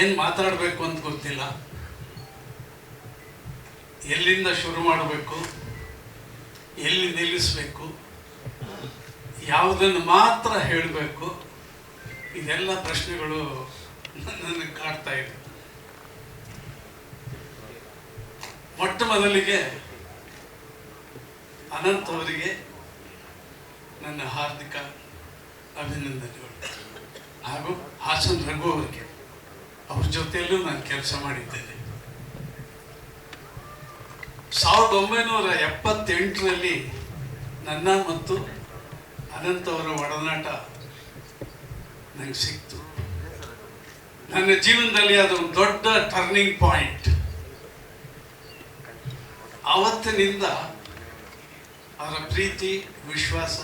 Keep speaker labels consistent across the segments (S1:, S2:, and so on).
S1: ಏನು ಮಾತಾಡಬೇಕು ಅಂತ ಗೊತ್ತಿಲ್ಲ. ಎಲ್ಲಿಂದ ಶುರು ಮಾಡಬೇಕು? ಎಲ್ಲಿ ನಿಲ್ಲಿಸಬೇಕು? ಯಾವುದನ್ನು ಮಾತ್ರ ಹೇಳಬೇಕು? ಇದೆಲ್ಲ ಪ್ರಶ್ನೆಗಳು ನನಗೆ ಕಾಡ್ತಾ ಇದೆ. ಮೊಟ್ಟ ಮೊದಲಿಗೆ ಅನಂತ್ ಅವರಿಗೆ ನನ್ನ ಹಾರ್ದಿಕ ಅಭಿನಂದನೆಗಳು. ಹಾಗೂ ಹಾಸನ್ ರಘು ಅವರಿಗೆ. ಅವ್ರ ಜೊತೆಯಲ್ಲೂ ನಾನು ಕೆಲಸ ಮಾಡಿದ್ದೇನೆ. ಸಾವಿರದ ಒಂಬೈನೂರ ಎಪ್ಪತ್ತೆಂಟರಲ್ಲಿ ನನ್ನ ಮತ್ತು ಅನಂತ ಅವರ ಒಡನಾಟ ನನಗೆ ಸಿಕ್ತು. ನನ್ನ ಜೀವನದಲ್ಲಿ ಅದು ಒಂದು ದೊಡ್ಡ ಟರ್ನಿಂಗ್ ಪಾಯಿಂಟ್ ಆವತ್ತಿನಿಂದ ಅವರ ಪ್ರೀತಿ, ವಿಶ್ವಾಸ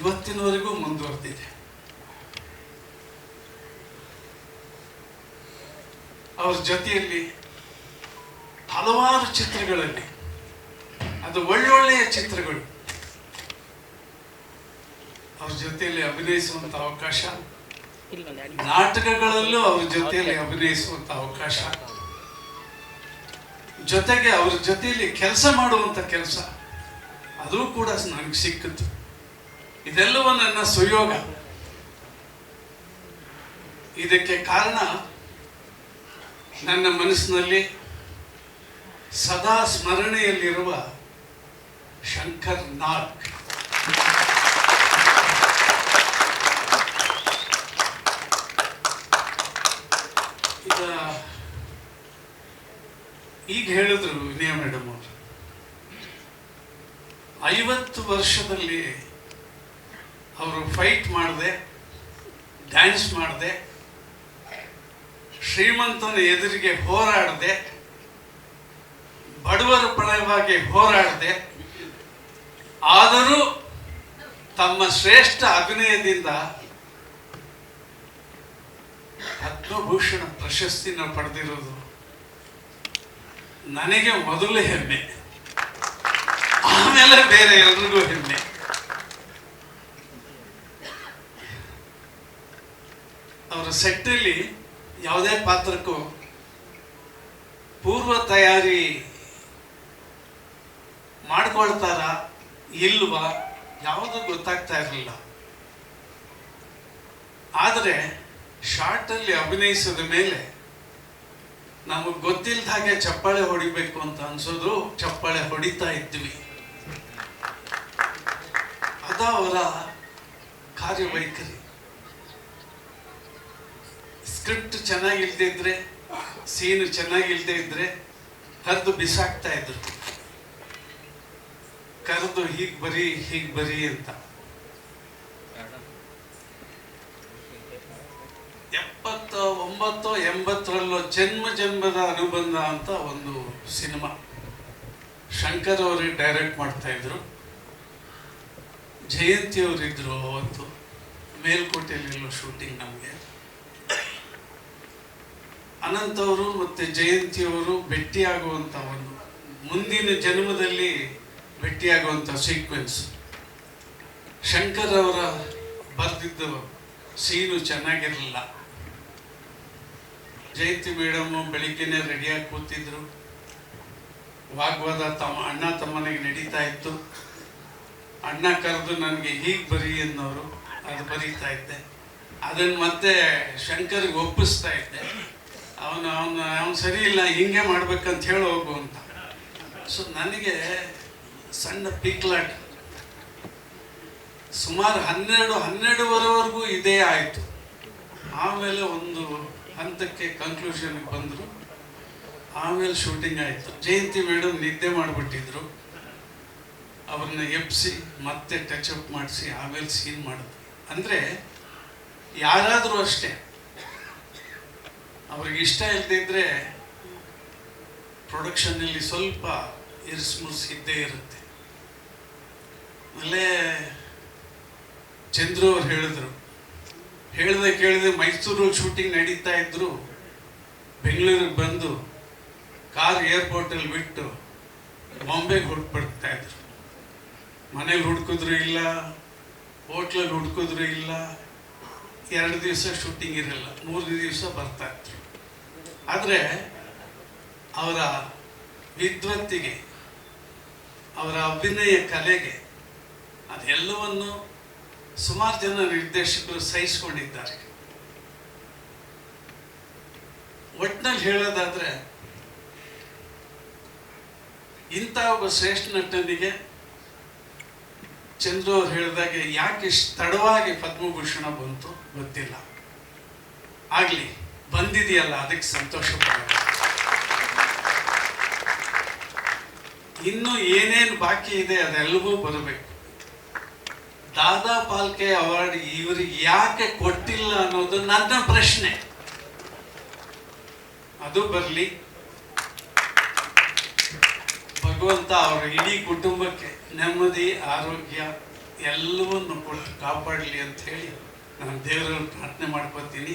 S1: ಇವತ್ತಿನವರೆಗೂ ಮುಂದುವರೆದಿದೆ. ಅವ್ರ ಜೊತೆಯಲ್ಲಿ ಹಲವಾರು ಚಿತ್ರಗಳಲ್ಲಿ, ಅದು ಒಳ್ಳೊಳ್ಳೆಯ ಚಿತ್ರಗಳು. ಅವ್ರ ಜೊತೆಯಲ್ಲಿ ಅಭಿನಯಿಸುವಂತ ಅವಕಾಶ, ನಾಟಕಗಳಲ್ಲೂ ಅವ್ರ ಜೊತೆಯಲ್ಲಿ ಅಭಿನಯಿಸುವಂತ ಅವಕಾಶ. ಜೊತೆಗೆ ಅವ್ರ ಜೊತೆಯಲ್ಲಿ ಕೆಲಸ ಮಾಡುವಂತ ಕೆಲಸ, ಅದು ಕೂಡ ನನಗೆ ಸಿಕ್ಕಿತು. ಇದೆಲ್ಲವೂ ನನ್ನ ಸುಯೋಗ. ಇದಕ್ಕೆ ಕಾರಣ ನನ್ನ ಮನಸ್ಸಿನಲ್ಲಿ ಸದಾ ಸ್ಮರಣೆಯಲ್ಲಿರುವ ಶಂಕರ್ ನಾಗ್. ಈಗ ಹೇಳಿದ್ರು ವಿನಯ ಮೇಡಮ್ ಅವರು. ಐವತ್ತು ವರ್ಷದಲ್ಲಿ ಅವರು ಫೈಟ್ ಮಾಡದೆ ಡ್ಯಾನ್ಸ್ ಮಾಡದೆ ಶ್ರೀಮಂತನ ಎದುರಿಗೆ ಹೋರಾಡದೆ, ಬಡವರ ಪರವಾಗಿ ಹೋರಾಡದೆ, ಆದರೂ ತಮ್ಮ ಶ್ರೇಷ್ಠ ಅಭಿನಯದಿಂದ ಪದ್ಮಭೂಷಣ ಪ್ರಶಸ್ತಿನ ಪಡೆದಿರೋದು ನನಗೆ ಮೊದಲು ಹೆಮ್ಮೆ. ಆಮೇಲೆ ಬೇರೆ ಎಲ್ರಿಗೂ ಹೆಮ್ಮೆ. ಅವರ ಸೆಟ್ಟಲ್ಲಿ ಯಾವುದೇ ಪಾತ್ರಕ್ಕೂ ಪೂರ್ವ ತಯಾರಿ ಮಾಡ್ಕೊಳ್ತಾರ ಇಲ್ವಾ ಯಾವುದು ಗೊತ್ತಾಗ್ತಾ ಇರಲಿಲ್ಲ. ಆದರೆ ಶಾರ್ಟಲ್ಲಿ ಅಭಿನಯಿಸಿದ ಮೇಲೆ ನಮಗೆ ಗೊತ್ತಿಲ್ಲದ ಹಾಗೆ ಚಪ್ಪಾಳೆ ಹೊಡಿಬೇಕು ಅಂತ ಅನ್ಸೋದು ಚಪ್ಪಾಳೆ ಹೊಡಿತಾ ಇದ್ವಿ. ಅದ ಅವರ ಕಾರ್ಯವೈಖರಿ. ಸ್ಕ್ರಿಪ್ಟ್ ಚೆನ್ನಾಗಿಲ್ದೇ ಇದ್ರೆ, ಸೀನ್ ಚೆನ್ನಾಗಿಲ್ದೇ ಇದ್ರೆ ಕರೆದು ಬಿಸಾಕ್ತಾ ಇದ್ರು. ಕರೆದು ಹೀಗ್ ಬರಿ ಹೀಗ್ ಬರಿ ಅಂತ. ಎಪ್ಪತ್ತ, ಒಂಬತ್ತು, ಎಂಬತ್ತರಲ್ಲೋ ಜನ್ಮ ಜನ್ಮದ ಅನುಬಂಧ ಅಂತ ಒಂದು ಸಿನಿಮಾ. ಶಂಕರ್ ಅವರಿಗೆ ಡೈರೆಕ್ಟ್ ಮಾಡ್ತಾ ಇದ್ರು. ಜಯಂತಿ ಅವರಿದ್ರು ಅವತ್ತು. ಮೇಲ್ಕೋಟೆಯಲ್ಲಿರೋ ಶೂಟಿಂಗ್ ನಮಗೆ. ಅನಂತ್ ಅವರು ಮತ್ತೆ ಜಯಂತಿ ಅವರು ಭೇಟಿಯಾಗುವಂತ ಒಂದು ಮುಂದಿನ ಜನ್ಮದಲ್ಲಿ ಭೇಟಿಯಾಗುವಂಥ ಸೀಕ್ವೆನ್ಸ್ ಶಂಕರ್ ಅವರ ಬರೆದಿದ್ದ ಸೀನು ಚೆನ್ನಾಗಿರಲಿಲ್ಲ. ಜಯಂತಿ ಮೇಡಮ್ ಬೆಳಿಗ್ಗೆನೆ ರೆಡಿಯಾಗಿ ಕೂತಿದ್ರು. ವಾಗ್ವಾದ ತಮ್ಮ, ಅಣ್ಣ ತಮ್ಮನಿಗೆ ನಡೀತಾ ಇತ್ತು. ಅಣ್ಣ ಕರೆದು ನನಗೆ ಹೀಗೆ ಬರಿ ಅನ್ನೋರು, ಅದು ಬರೀತಾ ಇದ್ದೆ. ಅದನ್ನು ಮತ್ತೆ ಶಂಕರ್ಗೆ ಒಪ್ಪಿಸ್ತಾ ಇದ್ದೆ. ಅವನು ಅವನು ಅವನು ಸರಿ ಇಲ್ಲ, ಹಿಂಗೆ ಮಾಡ್ಬೇಕಂತ ಹೇಳಿ ಹೋಗು ಅಂತ. ಸೊ ನನಗೆ ಸಣ್ಣ ಪಿಕ್ಲಾಟ್. ಸುಮಾರು ಹನ್ನೆರಡು, ಹನ್ನೆರಡುವರೆವರೆಗೂ ಇದೇ ಆಯಿತು. ಆಮೇಲೆ ಒಂದು ಹಂತಕ್ಕೆ ಕನ್ಕ್ಲೂಷನ್ಗೆ ಬಂದರು. ಆಮೇಲೆ ಶೂಟಿಂಗ್ ಆಯಿತು. ಜಯಂತಿ ಮೇಡಮ್ ನಿದ್ದೆ ಮಾಡಿಬಿಟ್ಟಿದ್ರು. ಅವ್ರನ್ನ ಎಪ್ಸಿ ಮತ್ತೆ ಟಚ್ ಅಪ್ ಮಾಡಿಸಿ, ಆಮೇಲೆ ಸೀನ್ ಮಾಡಿದ್ರು. ಅಂದರೆ ಯಾರಾದರೂ ಅಷ್ಟೇ. ಅವ್ರಿಗೆ ಇಷ್ಟ ಇಲ್ಲದಿದ್ದರೆ ಪ್ರೊಡಕ್ಷನ್ನಲ್ಲಿ ಸ್ವಲ್ಪ ಇರಿಸ್ಮುರ್ಸ್ ಇದ್ದೇ ಇರುತ್ತೆ. ಆಮೇಲೆ ಚಂದ್ರು ಅವ್ರು ಹೇಳಿದ್ರು. ಹೇಳ್ದೆ ಕೇಳಿದೆ ಮೈಸೂರು ಶೂಟಿಂಗ್ ನಡೀತಾ ಇದ್ರು. ಬೆಂಗಳೂರಿಗೆ ಬಂದು ಕಾರ್ ಏರ್ಪೋರ್ಟಲ್ಲಿ ಬಿಟ್ಟು ಬಾಂಬೆಗೆ ಹೊರಟ್ಬಿಡ್ತಾ ಇದ್ರು. ಮನೇಲಿ ಹುಡ್ಕಿದ್ರು ಇಲ್ಲ ಹೋಟ್ಲಲ್ಲಿ ಹುಡ್ಕಿದ್ರು ಇಲ್ಲ ಎರಡು ದಿವಸ ಶೂಟಿಂಗ್ ಇರಲಿಲ್ಲ ಮೂರು ದಿವಸ ಬರ್ತಾ ಇತ್ತು ಆದರೆ ಅವರ ವಿದ್ವತ್ತಿಗೆ ಅವರ ಅಭಿನಯ ಕಲೆಗೆ ಅದೆಲ್ಲವನ್ನು ಸುಮಾರು ಜನ ನಿರ್ದೇಶಕರು ಸಹಿಸಿಕೊಂಡಿದ್ದಾರೆ. ಒಟ್ಟಿನಲ್ಲಿ ಹೇಳೋದಾದ್ರೆ ಇಂಥ ಒಬ್ಬ ಶ್ರೇಷ್ಠ ನಟನಿಗೆ ಚಂದ್ರು ಅವ್ರು ಹೇಳಿದಾಗೆ ಯಾಕೆ ತಡವಾಗಿ ಪದ್ಮಭೂಷಣ ಬಂತು ಗೊತ್ತಿಲ್ಲ. ಆಗ್ಲಿ, ಬಂದಿದೆಯಲ್ಲ, ಅದಕ್ಕೆ ಸಂತೋಷ ಇನ್ನು ಏನೇನು ಬಾಕಿ ಇದೆ ಅದೆಲ್ಲವೂ ಬರಬೇಕು. ದಾದಾ ಪಾಲ್ಕೆ ಅವಾರ್ಡ್ ಇವರಿಗೆ ಯಾಕೆ ಕೊಟ್ಟಿಲ್ಲ ಅನ್ನೋದು ನನ್ನ ಪ್ರಶ್ನೆ. ಅದು ಬರಲಿ. ಭಗವಂತ ಅವ್ರ ಇಡೀ ಕುಟುಂಬಕ್ಕೆ ನೆಮ್ಮದಿ ಆರೋಗ್ಯ ಎಲ್ಲವನ್ನು ಕಾಪಾಡಲಿ ಅಂತ ಹೇಳಿ ನಾನು ದೇವರನ್ನು ಪ್ರಾರ್ಥನೆ ಮಾಡ್ಕೊತೀನಿ.